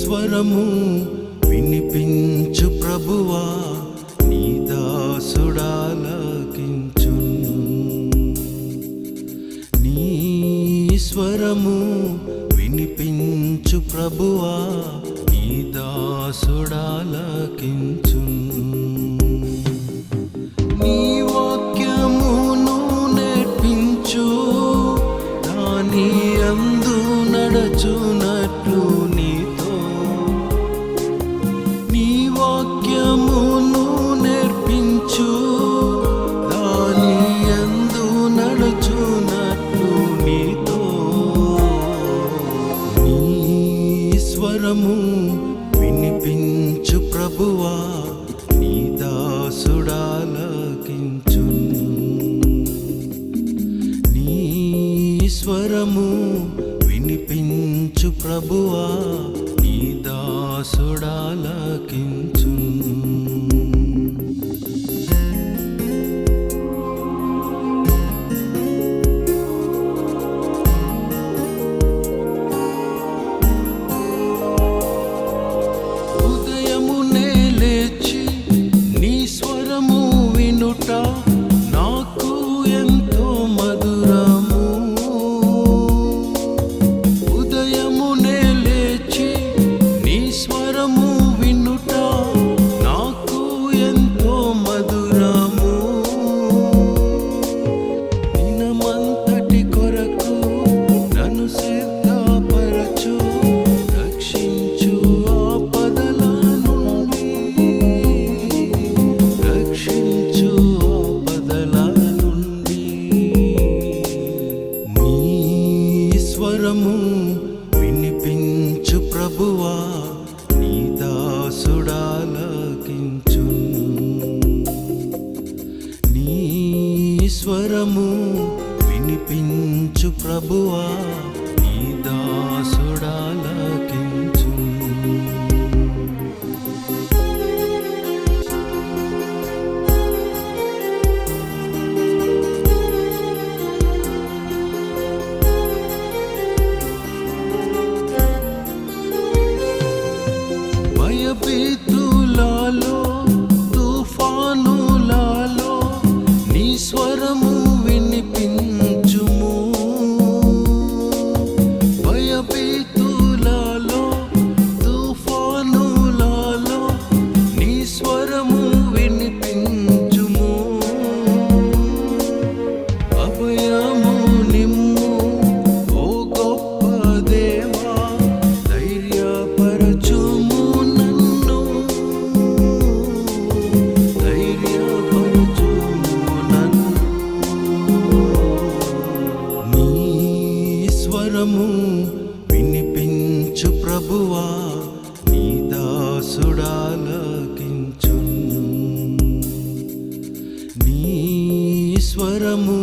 స్వరము వినిపించు ప్రభువా నీదాసుడాలకించు నీ స్వరము వినిపించు ప్రభువా నీదాసుడాలకించు నీ నేర్పించు అందు నడచును. స్వరము వినిపించు ప్రభువా నీ దాసుడాలకించు నీ స్వరము వినిపించు ప్రభువా నీ దాసుడాలకించు Prabhuah స్వరము వినిపించు ప్రభువా నీ దాసుడాలకించు నీ స్వరము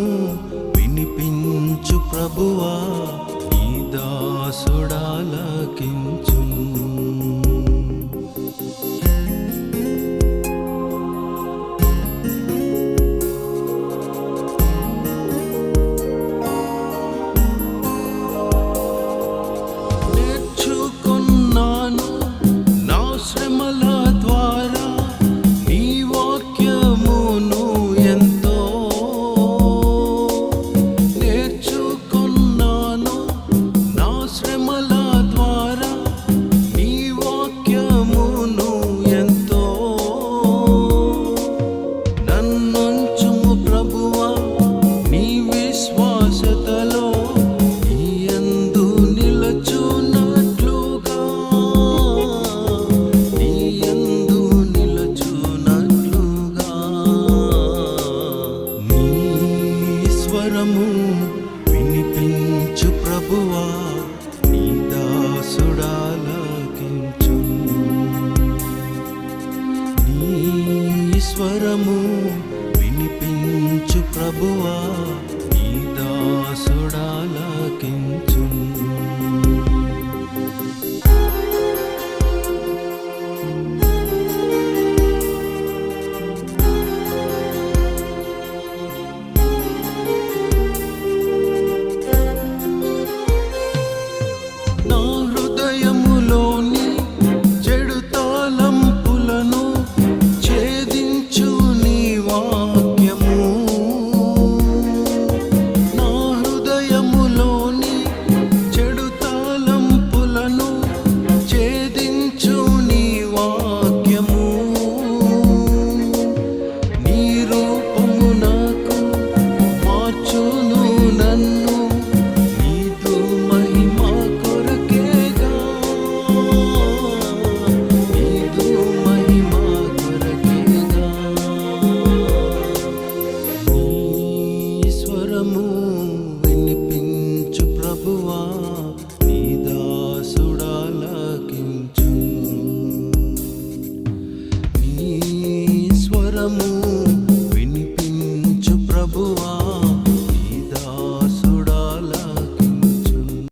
వినిపించు ప్రభువా నీ దాసుడాలకించు ಮೂಲಮೂ